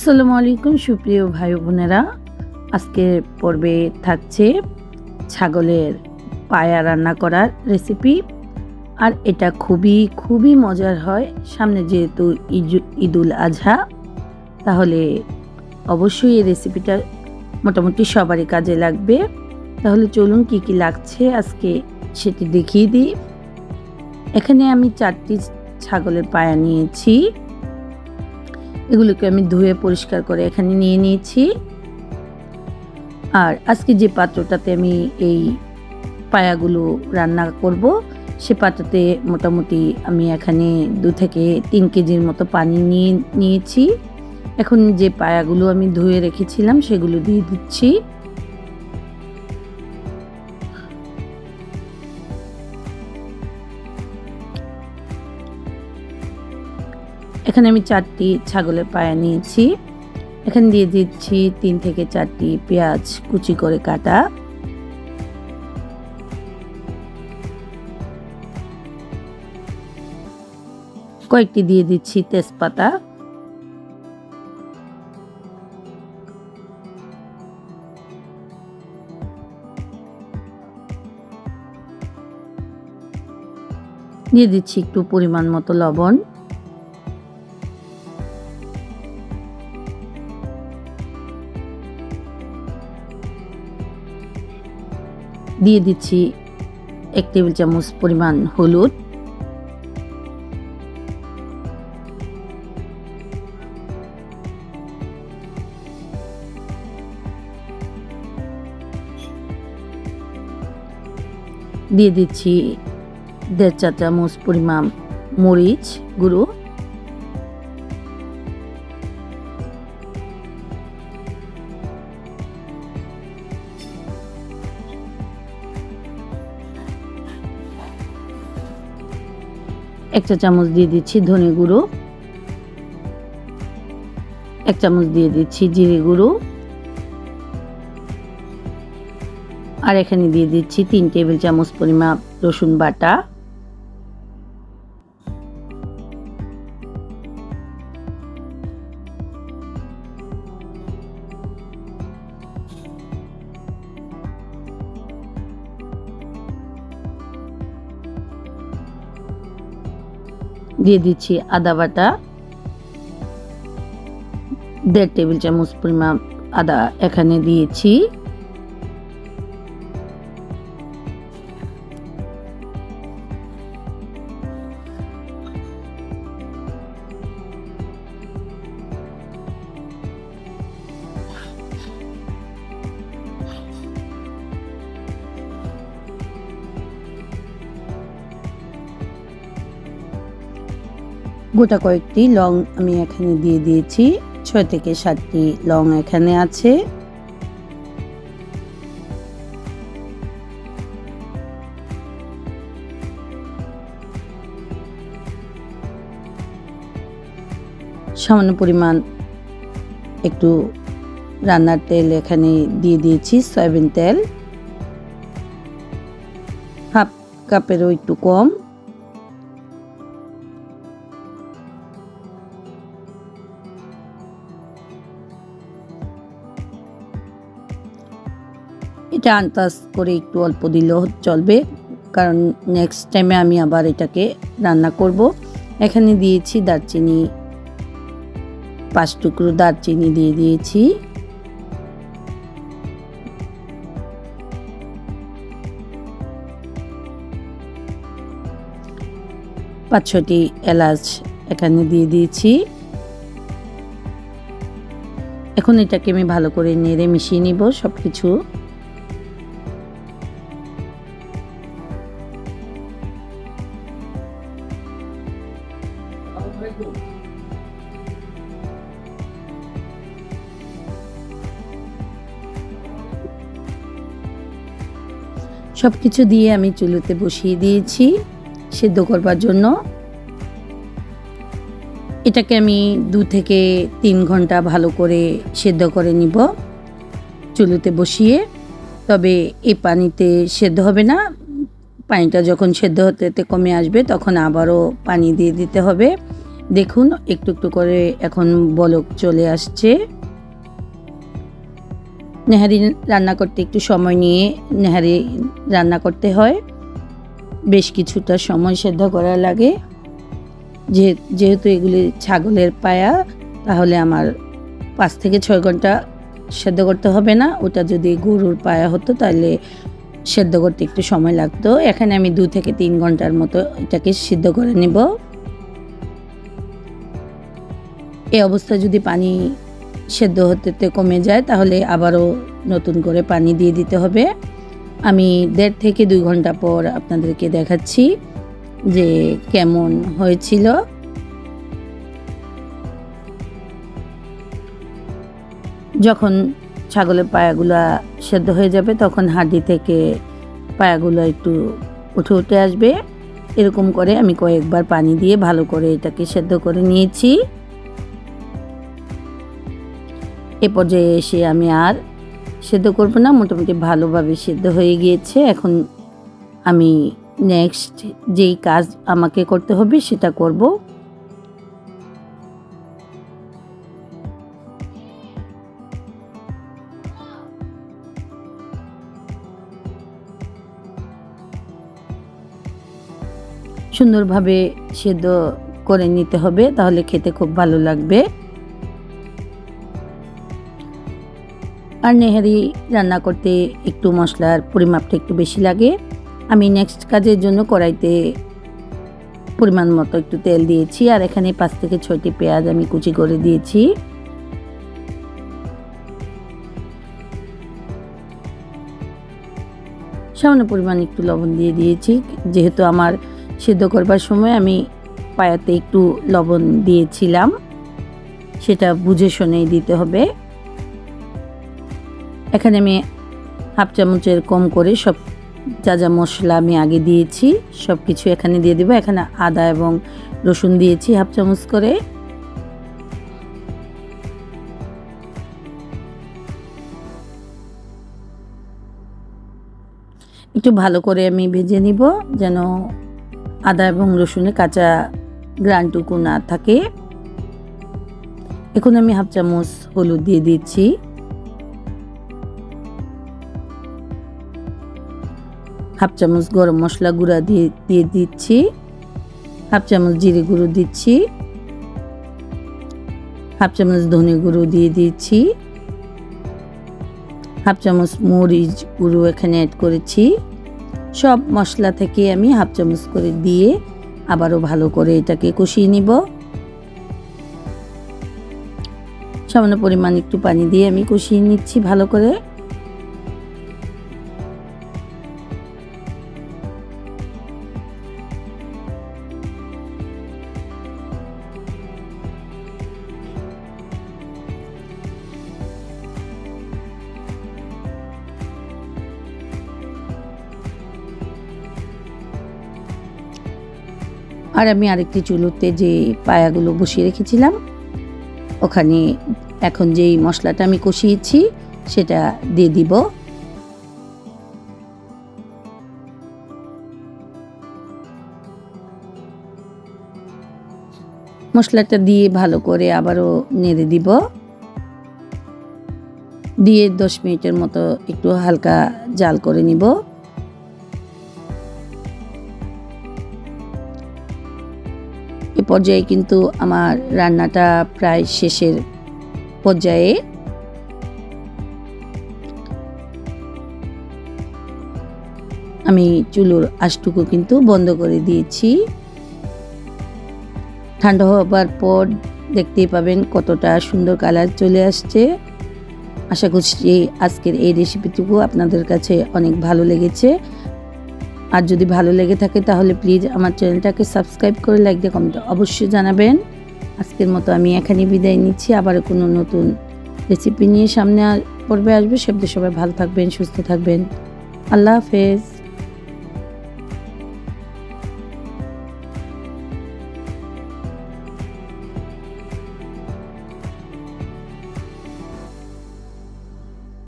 আসসালামু আলাইকুম, সুপ্রিয় ভাই বোনেরা। আজকের পর্বে থাকছে ছাগলের পায়া রান্না করার রেসিপি আর এটা খুবই খুবই মজার হয়। সামনে যেহেতু ঈদুল আজহা, তাহলে অবশ্যই এই রেসিপিটা মোটামুটি সবারই কাজে লাগবে। তাহলে চলুন কি কি লাগছে আজকে সেটি দেখিয়ে দিই। এখানে আমি চারটি ছাগলের পায়া নিয়েছি। এগুলোকে আমি ধুয়ে পরিষ্কার করে এখানে নিয়ে নিয়েছি। আর আজকে যে পাত্রটাতে আমি এই পায়াগুলো রান্না করব, সে পাত্রতে মোটামুটি আমি এখানে দু থেকে তিন কেজির মতো পানি নিয়ে নিয়েছি। এখন যে পায়াগুলো আমি ধুয়ে রেখেছিলাম, সেগুলো দিয়ে দিচ্ছি। এখানে আমি চারটি ছাগলের পায়া নিয়েছি। এখানে দিয়ে দিচ্ছি তিন থেকে চারটি পেঁয়াজ কুচি করে কাটা। কয়েকটি দিয়ে দিচ্ছি তেজপাতা। দিয়ে দিচ্ছি একটু পরিমাণ মতো লবণ। দিয়ে দিচ্ছি এক টেবিল চামচ পরিমাণ হলুদ। দিয়ে দিচ্ছি দেড় চা চামচ পরিমাণ মরিচ গুঁড়ো। এক চা চামচ দিয়ে দিচ্ছি ধনে গুঁড়ো। এক চামচ দিয়ে দিচ্ছি জিরে গুঁড়ো। আর এখানে দিয়ে দিচ্ছি তিন টেবিল চামচ পরিমাপ রসুন বাটা। দিয়ে দিচ্ছি আদা বাটা দেড় টেবিল চামচ পরিমাপ আদা এখানে দিয়েছি। গোটা কয়েকটি লং আমি এখানে দিয়ে দিয়েছি। ছয় থেকে সাতটি লং এখানে আছে। সামান্য পরিমাণ একটু রান্নার তেল এখানে দিয়ে দিয়েছি, সয়াবিন তেল। হাফ কাপেরও একটু কম। এটা আন্দাজ করে একটু অল্প দিলেও চলবে। কারণ নেক্সট টাইমে আমি আবার এটাকে রান্না করব। এখানে দিয়েছি দারচিনি, পাঁচ টুকরো দারচিনি দিয়ে দিয়েছি। পাঁচ ছটি এলাচ এখানে দিয়ে দিয়েছি। এখন এটাকে আমি ভালো করে নেড়ে মিশিয়ে নিব সব কিছু সব কিছু দিয়ে আমি চুলোতে বসিয়ে দিয়েছি সেদ্ধ করবার জন্য। এটাকে আমি দু থেকে তিন ঘণ্টা ভালো করে সেদ্ধ করে নিব চুলোতে বসিয়ে। তবে এই পানিতে সেদ্ধ হবে না, পানিটা যখন সেদ্ধ হতে হতে কমে আসবে তখন আবারও পানি দিয়ে দিতে হবে। দেখুন, একটু একটু করে এখন বলক চলে আসছে। নেহারি রান্না করতে একটু সময় নিয়ে নেহারি রান্না করতে হয়। বেশ কিছুটা সময় সেদ্ধ করা লাগে। যে, যেহেতু এগুলি ছাগলের পায়া, তাহলে আমার পাঁচ থেকে ছয় ঘণ্টা সেদ্ধ করতে হবে না। ওটা যদি গরুর পায়া হতো তাহলে সেদ্ধ করতে একটু সময় লাগতো। এখানে আমি দু থেকে তিন ঘণ্টার মতো এটাকে সিদ্ধ করে নেব। এই অবস্থায় যদি পানি সেদ্ধ হতে কমে যায়, তাহলে আবারও নতুন করে পানি দিয়ে দিতে হবে। আমি দেড় থেকে দুই ঘণ্টা পর আপনাদেরকে দেখাচ্ছি যে কেমন হয়েছিল। যখন ছাগলের পায়াগুলা সেদ্ধ হয়ে যাবে, তখন হাড্ডি থেকে পায়াগুলো একটু উঠে উঠে আসবে। এরকম করে আমি কয়েকবার পানি দিয়ে ভালো করে এটাকে সেদ্ধ করে নিয়েছি। এ পর্যায়ে এসে আমি আর সেদ্ধ করব না, মোটামুটি ভালোভাবে সেদ্ধ হয়ে গিয়েছে। এখন আমি নেক্সট যেই কাজ আমাকে করতে হবে সেটা করব। সুন্দরভাবে সেদ্ধ করে নিতে হবে, তাহলে খেতে খুব ভালো লাগবে। আর নেহারি রান্না করতে একটু মশলার পরিমাপটা একটু বেশি লাগে। আমি নেক্সট কাজের জন্য কড়াইতে পরিমাণ মতো একটু তেল দিয়েছি আর এখানে পাঁচ থেকে ছয়টি পেঁয়াজ আমি কুচি করে দিয়েছি। সামান্য পরিমাণ একটু লবণ দিয়ে দিয়েছি। যেহেতু আমার সেদ্ধ করবার সময় আমি পায়াতে একটু লবণ দিয়েছিলাম, সেটা বুঝে শুনেই দিতে হবে। এখানে আমি হাফ চামচের কম করে সব যা যা মশলা আমি আগে দিয়েছি সব কিছু এখানে দিয়ে দেবো। এখানে আদা এবং রসুন দিয়েছি হাফ চামচ করে। একটু ভালো করে আমি ভেজে নিব যেন আদা এবং রসুনে কাঁচা গ্রানটুকু না থাকে। এখন আমি হাফ চামচ হলুদ দিয়ে দিচ্ছি। হাফ চামচ গরম মশলা গুঁড়া দিয়ে দিয়ে দিচ্ছি। হাফ চামচ জিরে গুঁড়ো দিচ্ছি। হাফ চামচ ধনে গুঁড়ো দিয়ে দিচ্ছি। হাফ চামচ মরিচ গুঁড়ো এখানে অ্যাড করেছি। সব মশলা থেকে আমি হাফ চামচ করে দিয়ে আবারও ভালো করে এটাকে কষিয়ে নিব। সামান্য পরিমাণ একটু পানি দিয়ে আমি কষিয়ে নিচ্ছি ভালো করে। আর আমি আরেকটি চুলোতে যে পায়াগুলো বসিয়ে রেখেছিলাম, ওখানে এখন যেই মশলাটা আমি কষিয়েছি, সেটা দিয়ে দিব। মশলাটা দিয়ে ভালো করে আবারও নেড়ে দিব। দিয়ে দশ মিনিটের মতো একটু হালকা জাল করে নিব। এ পর্যায়ে কিন্তু আমার রান্নাটা প্রায় শেষের পর্যায়ে। আমি চুলোর আশটুকু কিন্তু বন্ধ করে দিয়েছি। ঠান্ডা হবার পর দেখতেই পাবেন কতটা সুন্দর কালার চলে আসছে। আশা করছি আজকের এই রেসিপিটুকু আপনাদের কাছে অনেক ভালো লেগেছে। আর যদি ভালো লেগে থাকে তাহলে প্লিজ আমার চ্যানেলটাকে সাবস্ক্রাইব করে লাইক দিয়ে কমেন্ট অবশ্যই জানাবেন। আজকের মতো আমি এখানে বিদায় নিচ্ছি। আবার কোনো নতুন রেসিপি নিয়ে সামনে পর্বে আসবে। সেবদে সবাই ভালো থাকবেন, সুস্থ থাকবেন। আল্লাহ হাফেজ।